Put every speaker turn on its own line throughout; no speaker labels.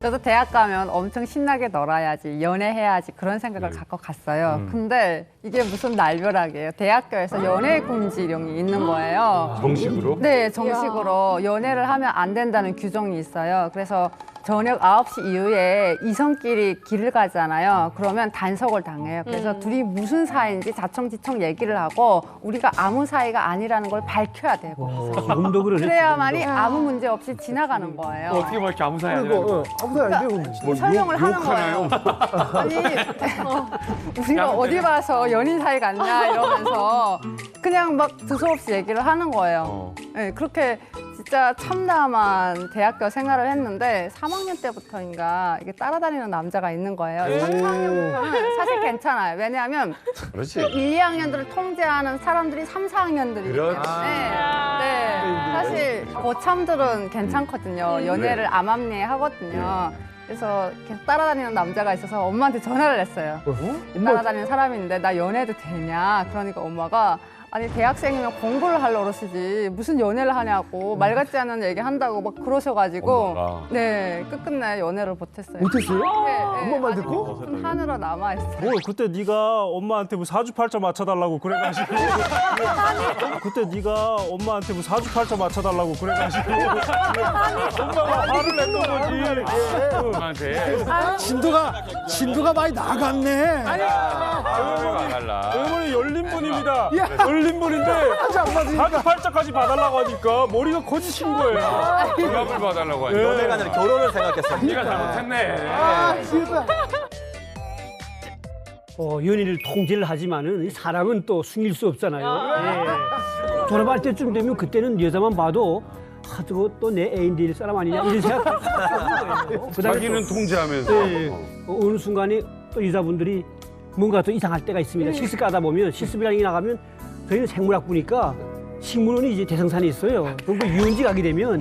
저도 대학 가면 엄청 신나게 놀아야지, 연애해야지 그런 생각을 갖고 갔어요. 근데 이게 무슨 날벼락이에요. 대학교에서 연애 금지령이 있는 거예요.
정식으로?
네, 정식으로 연애를 하면 안 된다는 규정이 있어요. 그래서 저녁 9시 이후에 이성끼리 길을 가잖아요. 그러면 단속을 당해요. 그래서 둘이 무슨 사이인지 자청지청 얘기를 하고 우리가 아무 사이가 아니라는 걸 밝혀야. 거기서.
지금도 그러네.
그래야만이 아무 문제 없이 지나가는 거예요.
어 떻게 뭐 이렇게 아무 사이 안
그리고
해요?
어, 아무 사이 안 되고
뭘
설명을
욕,
하는
욕하나요?
아니 우리가 어디 봐서 연인 사이 같냐 이러면서 그냥 막 두서없이 얘기를 하는 거예요.
어.
네, 그렇게 진짜 참담한 대학교 생활을 했는데 3학 년 때부터인가 이게 따라다니는 남자가 있는 거예요. 3학년부터는 사실 괜찮아요. 왜냐하면
그렇지.
1, 2학년들을 통제하는 사람들이 3, 4학년들이기
그렇지.
때문에 네, 사실 고참들은 괜찮거든요. 연애를 암암리에 하거든요. 그래서 계속 따라다니는 남자가 있어서 엄마한테 전화를 했어요. 따라다니는 사람이 있는데 나 연애해도 되냐? 그러니까 엄마가 아니 대학생이면 공부를 할 노릇이지 무슨 연애를 하냐고 말 같지 않은 얘기 한다고 막 그러셔가지고
엄마가.
네 끝끝내 연애를 못했어요.
못했어요?
네, 네,
엄마 말
아직
듣고?
좀 한으로 남아 있어요.
뭐 그때 네가 엄마한테 뭐 사주팔자 맞춰달라고 그래가지고 그때 네가 엄마한테 뭐 사주팔자 맞춰달라고 그래가지고 엄마가 화를 냈던 거지.
엄마한테.
진도가 진도가 많이 나갔네.
아, 달라.
어머니 열린 분입니다.
야.
분인데
하지 안 맞으니까.
사주팔자까지 봐달라고 하니까 머리가 커지신 거예요.
연락을 봐달라고 하니.
연애가 아니라 결혼을 생각했어.
네가 잘못했네.
아, 진짜.
어, 연인을 통제를 하지만은 이 사랑은 또 숨길 수 없잖아요. 예. 졸업할 때쯤 되면 그때는 여자만 봐도 아, 저거 또내 애인 될 사람 아니냐 이런 생각. 그다음에
자기는
또,
통제하면서.
예, 어, 어느 순간에 또 여자분들이 뭔가 또 이상할 때가 있습니다. 실습 가다 보면 실습이라는 게 나가면 저희는 생물학 부니까 식물원이 이제 대성산에 있어요. 그럼 그 유원지 가게 되면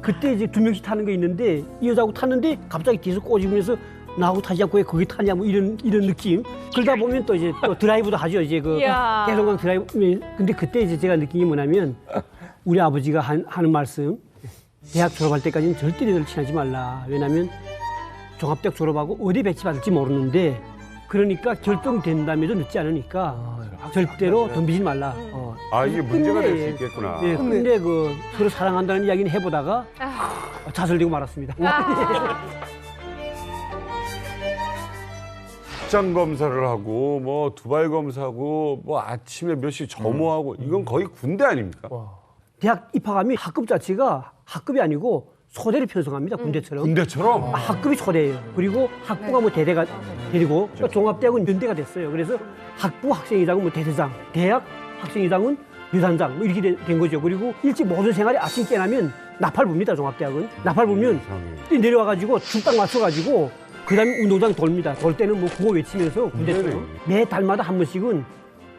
그때 이제 두 명씩 타는 거 있는데 이 여자하고 탔는데 갑자기 뒤에서 꼬집으면서 나하고 타지 않고 왜 거기 타냐 뭐 이런 이런 느낌. 그러다 보면 또 이제 또 드라이브도 하죠. 이제 그. 대동강 드라이브. 근데 그때 이제 제가 느낀 게 뭐냐면 우리 아버지가 한, 하는 말씀 대학 졸업할 때까지는 절대 너를 친하지 말라. 왜냐면 종합대학 졸업하고 어디 배치받을지 모르는데 그러니까 결정된다면도 늦지 않으니까 절대로 덤비지 말라. 어.
아, 이게 문제가 될 수 있겠구나.
예, 근데 그 서로 사랑한다는 이야기는 해보다가 자살되고 말았습니다.
직장 검사를 하고 뭐 두발 검사하고 뭐 아침에 몇 시 점호하고 이건 거의 군대 아닙니까?
대학 입학하면 학급 자체가 학급이 아니고 소대를 편성합니다. 군대처럼.
군대처럼.
아, 학급이 초대예요. 그리고 학부가 뭐 대대가 데리고 또 종합대학은 연대가 됐어요. 그래서 학부 학생회장은 뭐 대대장, 대학 학생회장은 유단장 뭐 이렇게 되- 된 거죠. 그리고 일찍 모든 생활이 아침 깨나면 나팔 붑니다. 종합대학은 나팔 불면 뛰 내려와가지고 죽딱 맞춰가지고 그다음에 운동장 돌립니다. 돌 때는 뭐 구호 외치면서 군대처럼 매 달마다 한 번씩은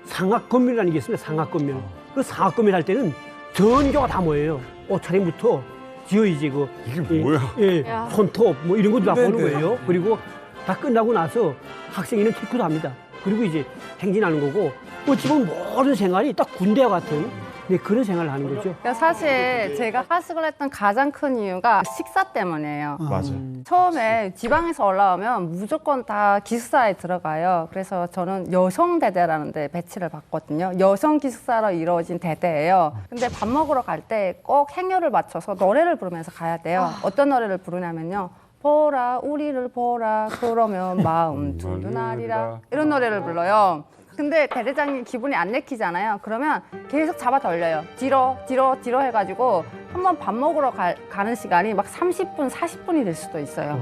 상학 검열이라는 게 있습니다. 상학 검열. 그 상학 검열 할 때는 전교가 다 모여요. 옷차림부터 지어 이제 그
이게 뭐야?
예,
야.
손톱 뭐 이런 것도 다 보는
네네.
거예요. 그리고 다 끝나고 나서 학생회는 체크도 합니다. 그리고 이제 행진하는 거고 어찌 보면 모든 생활이 딱 군대와 같은 네, 그런 생활을 하는 거죠.
그러니까 사실 제가 하숙을 했던 가장 큰 이유가 식사 때문이에요.
맞아.
처음에 지방에서 올라오면 무조건 다 기숙사에 들어가요. 그래서 저는 여성 대대라는 데 배치를 받거든요. 여성 기숙사로 이루어진 대대예요. 근데 밥 먹으러 갈 때 꼭 행렬을 맞춰서 노래를 부르면서 가야 돼요. 어떤 노래를 부르냐면요. 보라 우리를 보라 그러면 마음 두둔하리라 이런 노래를 불러요. 근데 대대장이 기분이 안 내키잖아요. 그러면 계속 잡아 돌려요. 뒤로 뒤로 뒤로 해가지고 한번 밥 먹으러 가, 는 시간이 막 30분 40분이 될 수도 있어요.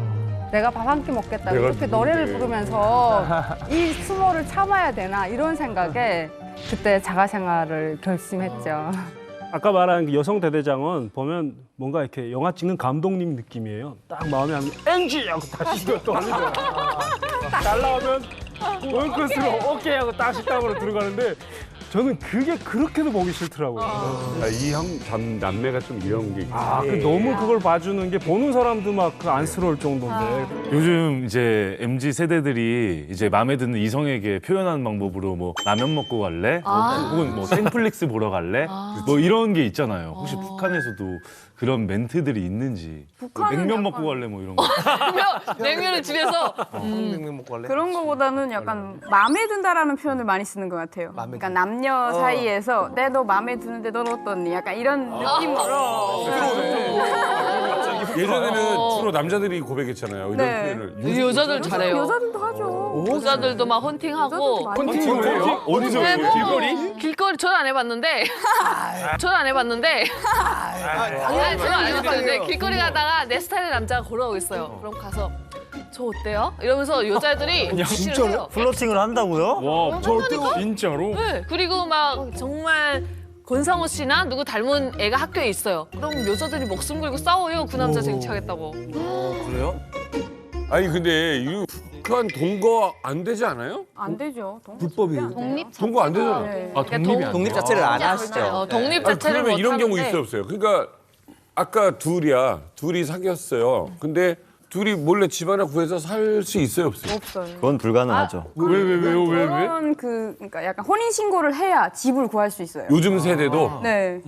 내가 밥 한 끼 먹겠다
내가
이렇게 노래를. 부르면서 이 수모를 참아야 되나 이런 생각에 그때 자가 생활을 결심했죠.
아까 말한 그 여성 대대장은 보면 뭔가 이렇게 영화 찍는 감독님 느낌이에요. 딱 마음에 하면 NG 하고 다시 또 하는 거야. 잘 나오면 원컷으로 오케이 하고 딱 식당으로 들어가는데 저는 그게 그렇게도 보기 싫더라고요.
아, 이형 남매가 좀 이런 게 있어요.
아, 그 너무 그걸 봐주는 게 보는 사람도 막 그 안쓰러울 정도인데.
요즘 이제 MZ 세대들이 이제 마음에 드는 이성에게 표현하는 방법으로 뭐 라면 먹고 갈래? 혹은 뭐 땡플릭스 보러 갈래? 뭐 이런 게 있잖아요. 혹시 북한에서도 그런 멘트들이 있는지.
북한은
냉면
약간-
먹고 갈래? 뭐 이런 거.
냉면을 집에서
그런 거보다는 약간 마음에 든다라는 표현을 많이 쓰는 것 같아요. 그러니까 남녀 사이에서 내 너 마음에 드는데 넌 어떻니? 약간 이런 느낌으로.
예전에는 주로 남자들이 고백했잖아요. 이런
네.
표현을.
여자들 잘해요.
여자들도 하죠.
여자들도 막 헌팅하고
헌팅을 해요? 어디서
네,
해요?
뭐,
길거리?
길거리 저는 안 해봤는데 저는 안 해봤는데 아니, 저는 안 해봤는데 길거리 가다가 내 스타일의 남자가 걸어오고 있어요. 그럼 가서 저 어때요? 이러면서 여자애들이 진짜로 해요.
플러팅을 한다고요?
와,
한다니까?
진짜로?
네, 그리고 막 정말 권상우 씨나 누구 닮은 애가 학교에 있어요. 그럼 여자들이 목숨 걸고 싸워요. 그 남자 쟁취하겠다고.
그래요?
아니 근데 이 북한 동거 안 되지 않아요?
안 되죠.
불법이에요.
독립.
동거 안 되잖아.
네.
아 독립이 안 돼.
독립 자체를 안 하시죠.
어, 독립
아니,
자체를
그러면
못
이런 경우 있어요 없어요? 그러니까 아까 둘이야 둘이 사귀었어요. 근데 둘이 몰래 집 하나 구해서 살 수 있어요 없어요?
없어요.
그건 불가능하죠.
왜 왜 왜요 왜 왜?
그런 그 그러니까 약간 혼인 신고를 해야 집을 구할 수 있어요.
요즘 세대도
네.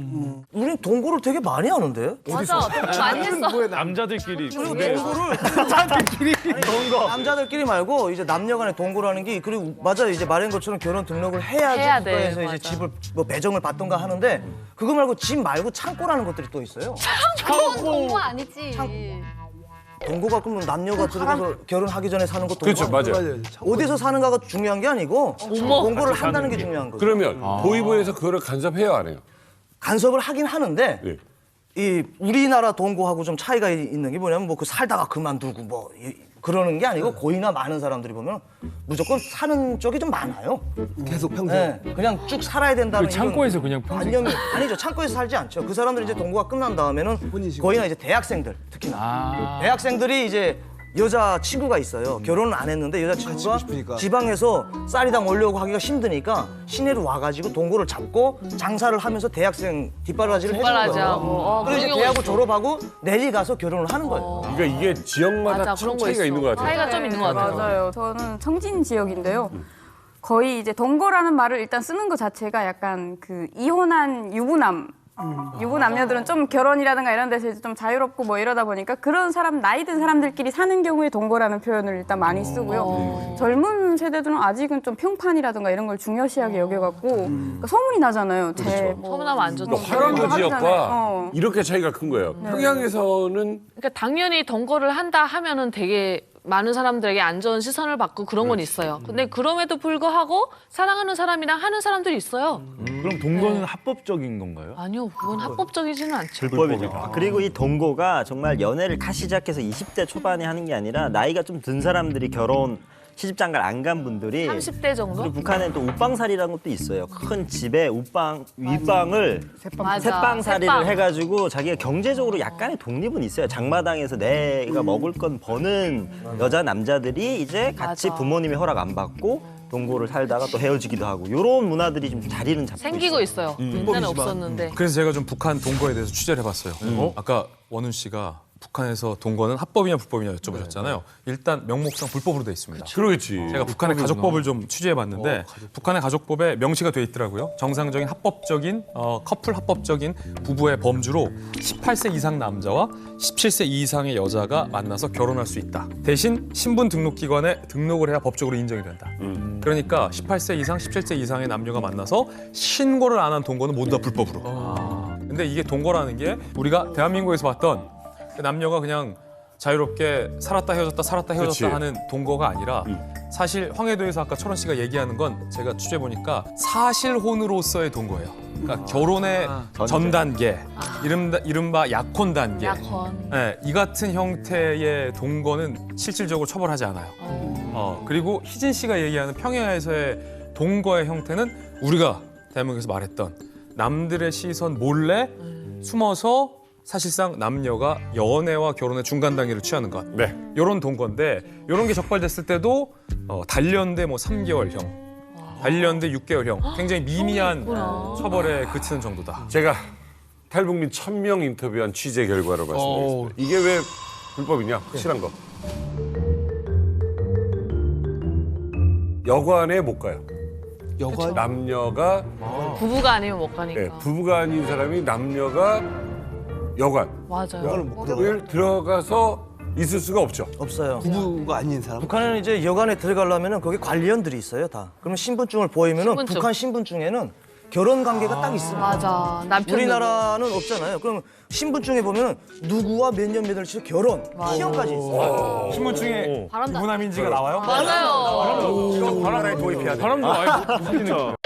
우린 동거를 되게 많이 하는데?
맞아 독립 많이 했어.
남자들끼리.
동거. 남자들끼리 말고 이제 남녀 간의 동거라는 게 그리고 맞아요. 이제 말한 것처럼 결혼 등록을 해야지
해야 돼,
국가에서 이제
맞아.
집을 뭐 배정을 받던가 하는데 그거 말고 집 말고 창고라는 것들이 또 있어요.
그건 공부 아니지.
동거가 그러면 남녀가 들어가서 결혼하기 전에 사는 것도
그렇죠 맞아요.
어디서 사는가가 중요한 게 아니고 동거를 한다는 게 중요한 거죠.
그러면 보이부에서 그거를 간섭해요 안 해요?
간섭을 하긴 하는데
네.
이 우리나라 동거하고 좀 차이가 이- 있는 게 뭐냐면 뭐 그 살다가 그만두고 뭐 이- 그러는 게 아니고 고이나 많은 사람들이 보면 무조건 사는 쪽이 좀 많아요.
계속 평생.
네, 그냥 쭉 살아야 된다는
창고에서
이런
그냥
관념이 아니죠. 창고에서 살지 않죠. 그 사람들이 이제 동거가 끝난 다음에는 거의나 이제 대학생들 특히나 대학생들이 이제 여자 친구가 있어요. 결혼은 안 했는데 여자 친구가. 지방에서 쌀이당 올려고 하기가 힘드니까 시내로 와가지고 동거를 잡고 장사를 하면서 대학생 뒷바라지를 해주는
뒷바라지하고.
거예요.
어,
그리고 이제
그런 경우
대학을. 졸업하고 내리 가서 결혼을 하는 거예요.
그러니까 이게 지역마다
맞아
참
그런 거
차이가
있어.
있는 것 같아요.
차이가 좀 있는 것 같아요.
맞아요. 저는 청진 지역인데요. 거의 이제 동거라는 말을 일단 쓰는 것 자체가 약간 그 이혼한 유부남 유부 남녀들은 좀 결혼이라든가 이런 데서 이제 좀 자유롭고 뭐 이러다 보니까 그런 사람 나이 든 사람들끼리 사는 경우에 동거라는 표현을 일단 많이 쓰고요. 젊은 세대들은 아직은 좀 평판이라든가 이런 걸 중요시하게 여겨갖고 그러니까 소문이 나잖아요. 대, 뭐
소문나면 안.
그러니까 화랑도 지역과.
어.
이렇게 차이가 큰 거예요. 평양에서는
그러니까 당연히 동거를 한다 하면은 되게 많은 사람들에게 안 좋은 시선을 받고 그런 건 있어요. 근데 그럼에도 불구하고 사랑하는 사람이랑 하는 사람들이 있어요.
그럼 동거는 합법적인 건가요?
아니요, 그건 합법적이지는 않죠.
불법이죠.
그리고 이 동거가 정말 연애를 다 시작해서 20대 초반에 하는 게 아니라 나이가 좀 든 사람들이 결혼 시집장가를 안 간 분들이
30대 정도?
그리고 북한엔 또 웃방살이라는 것도 있어요. 큰 집에 웃방 윗방을
맞아.
새방살이를
새빵.
해가지고 자기가 경제적으로 약간의 독립은 있어요. 장마당에서 내가 먹을 건 버는 여자 남자들이 이제 같이
맞아.
부모님의 허락 안 받고 동거를 살다가 또 헤어지기도 하고 이런 문화들이 좀 자리는 잡고
생기고 있어요. 옛날에 없었는데.
그래서 제가 좀 북한 동거에 대해서 취재를 해봤어요. 어? 아까 원훈 씨가 북한에서 동거는 합법이냐 불법이냐 여쭤보셨잖아요. 일단 명목상 불법으로 돼 있습니다.
그러겠지.
제가 북한의 가족법을 좀 취재해봤는데 북한의 가족법에 명시가 돼 있더라고요. 정상적인 합법적인 어, 커플 합법적인 부부의 범주로 18세 이상 남자와 17세 이상의 여자가 만나서 결혼할 수 있다. 대신 신분 등록 기관에 등록을 해야 법적으로 인정이 된다. 그러니까 18세 이상, 17세 이상의 남녀가 만나서 신고를 안 한 동거는 모두 다 불법으로. 근데 이게 동거라는 게 우리가 대한민국에서 봤던 그 남녀가 그냥 자유롭게 살았다 헤어졌다 살았다 헤어졌다
그치.
하는 동거가 아니라 사실 황해도에서 아까 철원 씨가 얘기하는 건 제가 취재 보니까 사실혼으로서의 동거예요. 그러니까 결혼의 전 단계, 이른바, 이른바 약혼 단계.
약혼.
네, 이 같은 형태의 동거는 실질적으로 처벌하지 않아요. 어, 그리고 희진 씨가 얘기하는 평양에서의 동거의 형태는 우리가 대한민국에서 말했던 남들의 시선 몰래 숨어서 사실상 남녀가 연애와 결혼의 중간 단계를 취하는 것.
네.
이런 동거인데 이런 게 적발됐을 때도 어, 단련대 뭐 3개월형 관련된 6개월형 굉장히 미미한 처벌에 그치는 정도다.
제가 탈북민 1000명 인터뷰한 취재 결과로 말씀드리겠습니다. 이게 왜 불법이냐? 확실한 거. 여관에 못 가요.
여관
남녀가
부부가 아니면 못 가니까.
네, 부부가 아닌 사람이 남녀가 여관
맞아요.
을 들어가서 있을 수가 없죠.
없어요.
부부가 아닌 사람.
북한은 이제 여관에 들어가려면은 거기 관리원들이 있어요 다. 그러면 신분증을 보이면은
신분증.
북한 신분증에는 결혼 관계가 딱 있습니다.
맞아. 남편
우리나라는 없잖아요. 그럼 신분증에 보면 누구와 몇 년 몇월 치 결혼 시험까지 있어요.
신분증에
바란다.
유부남인지가 나와요?
맞아요.
바람에 도입해야 돼.
사람도 많이 못